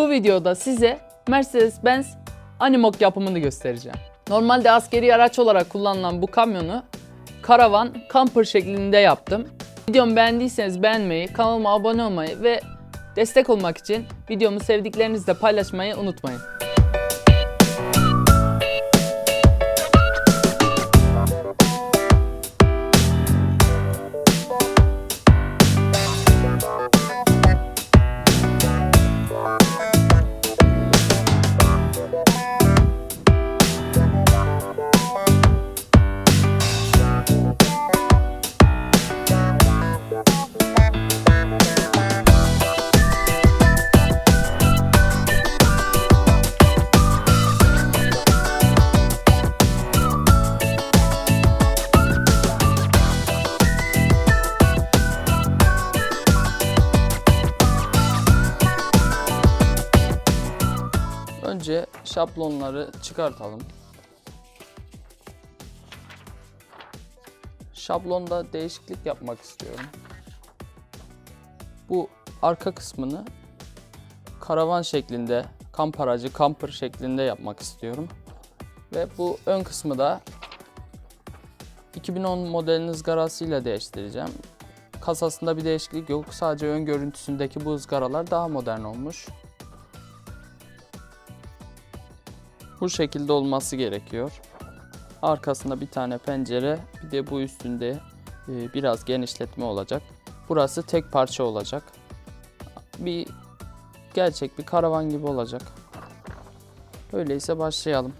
Bu videoda size Mercedes-Benz Animoc yapımını göstereceğim. Normalde askeri araç olarak kullanılan bu kamyonu karavan, camper şeklinde yaptım. Videomu beğendiyseniz beğenmeyi, kanalıma abone olmayı ve destek olmak için videomu sevdiklerinizle paylaşmayı unutmayın. Şablonları çıkartalım. Şablonda değişiklik yapmak istiyorum. Bu arka kısmını karavan şeklinde, kamp aracı, camper şeklinde yapmak istiyorum. Ve bu ön kısmı da 2010 modelin ızgarasıyla değiştireceğim. Kasasında bir değişiklik yok. Sadece ön görüntüsündeki bu ızgaralar daha modern olmuş. Bu şekilde olması gerekiyor. Arkasında bir tane pencere, bir de bu üstünde e, biraz genişletme olacak. Burası tek parça olacak. Bir gerçek bir karavan gibi olacak. Öyleyse başlayalım.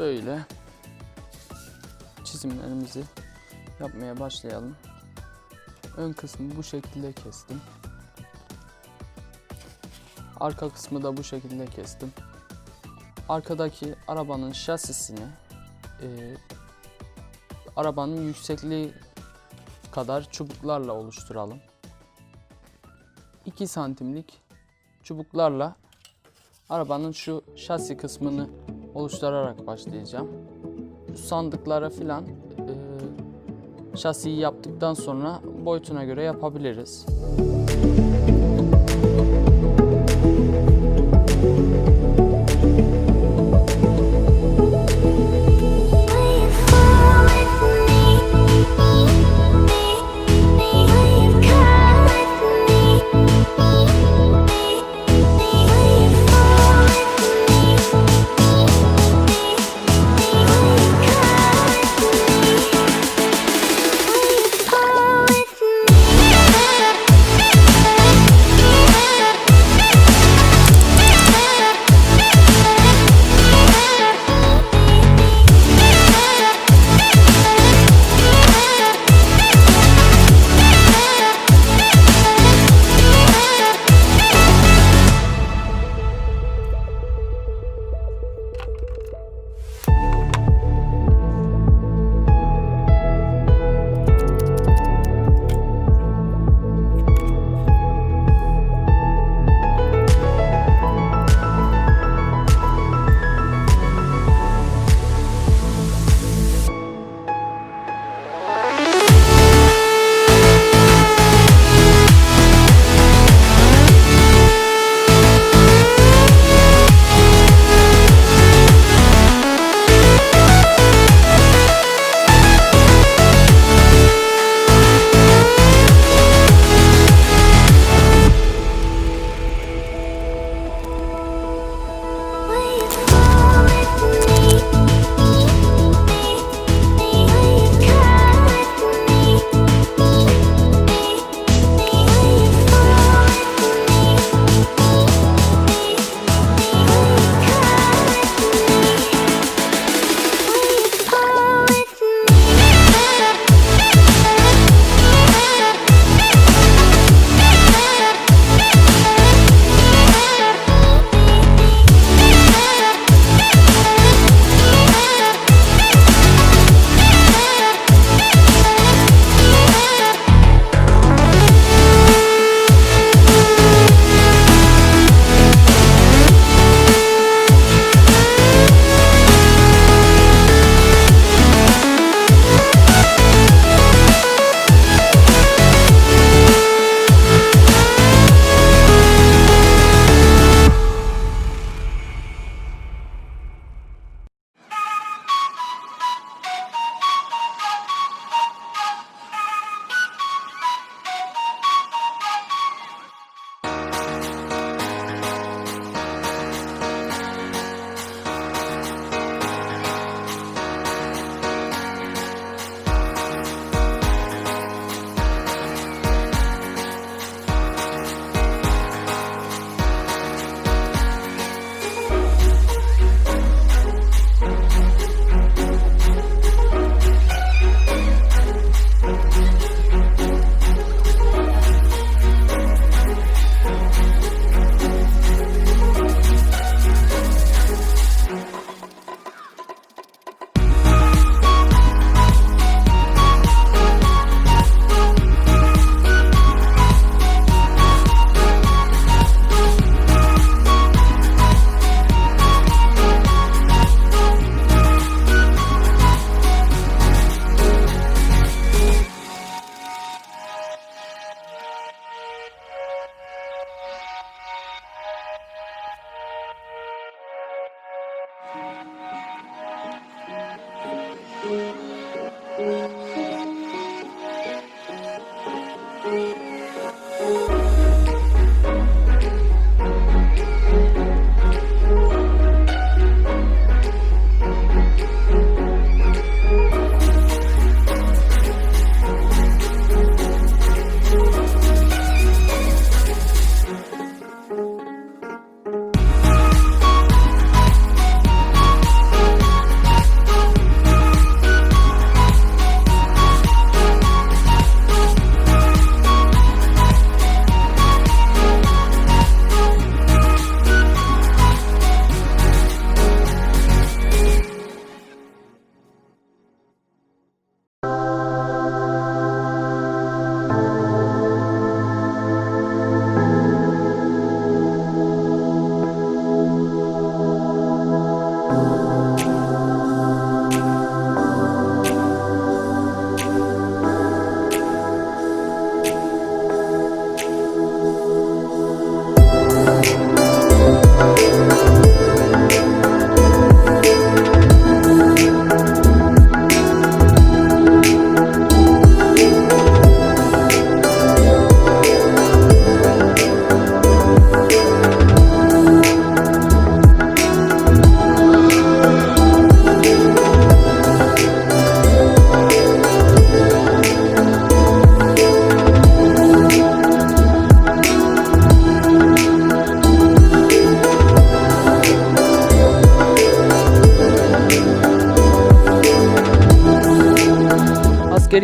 Şöyle çizimlerimizi yapmaya başlayalım. Ön kısmı bu şekilde kestim. Arka kısmı da bu şekilde kestim. Arkadaki arabanın şasisini e, arabanın yüksekliği kadar çubuklarla oluşturalım. 2 santimlik çubuklarla arabanın şu şasi kısmını oluşturarak başlayacağım. Sandıklara filan e, şasiyi yaptıktan sonra boyutuna göre yapabiliriz.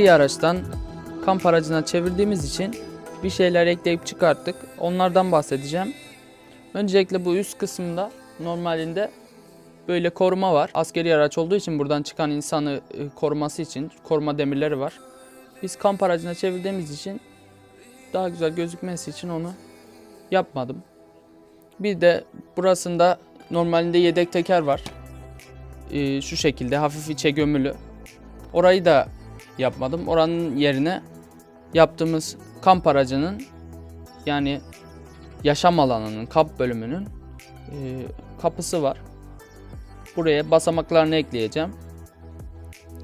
Askeri araçtan kamp aracına çevirdiğimiz için bir şeyler ekleyip çıkarttık. Onlardan bahsedeceğim. Öncelikle bu üst kısımda normalinde böyle koruma var. Askeri araç olduğu için buradan çıkan insanı e, koruması için koruma demirleri var. Biz kamp aracına çevirdiğimiz için daha güzel gözükmesi için onu yapmadım. Bir de burasında normalinde yedek teker var. Ee, şu şekilde hafif içe gömülü. Orayı da yapmadım. Oranın yerine yaptığımız kamp aracının yani yaşam alanının kamp bölümünün e, kapısı var. Buraya basamaklarını ekleyeceğim.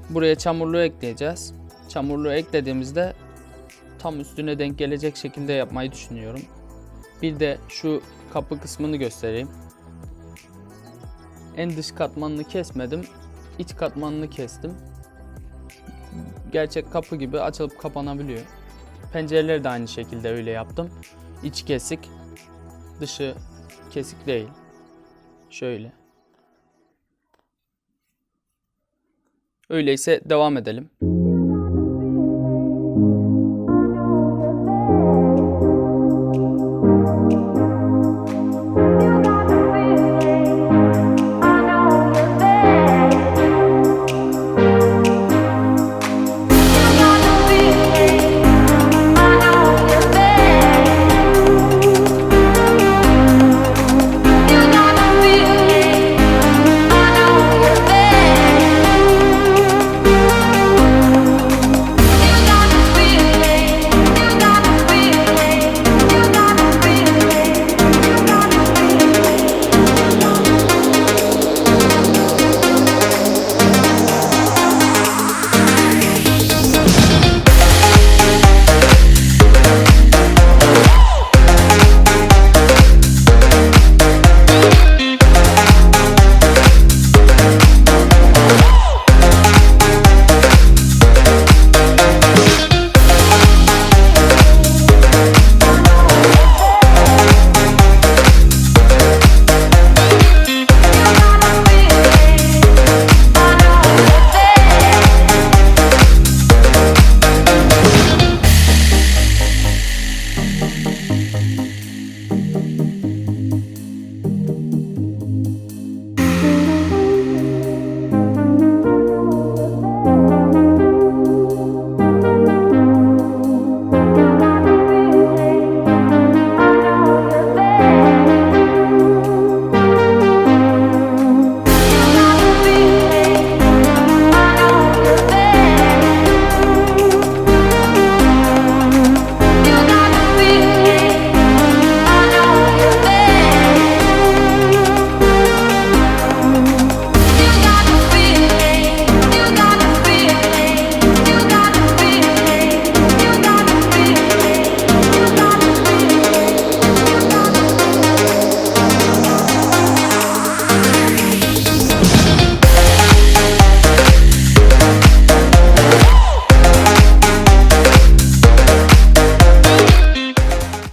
Buraya çamurluğu ekleyeceğiz. Çamurluğu eklediğimizde tam üstüne denk gelecek şekilde yapmayı düşünüyorum. Bir de şu kapı kısmını göstereyim. En dış katmanını kesmedim. İç katmanını kestim gerçek kapı gibi açılıp kapanabiliyor. Pencereleri de aynı şekilde öyle yaptım. İç kesik, dışı kesik değil. Şöyle. Öyleyse devam edelim.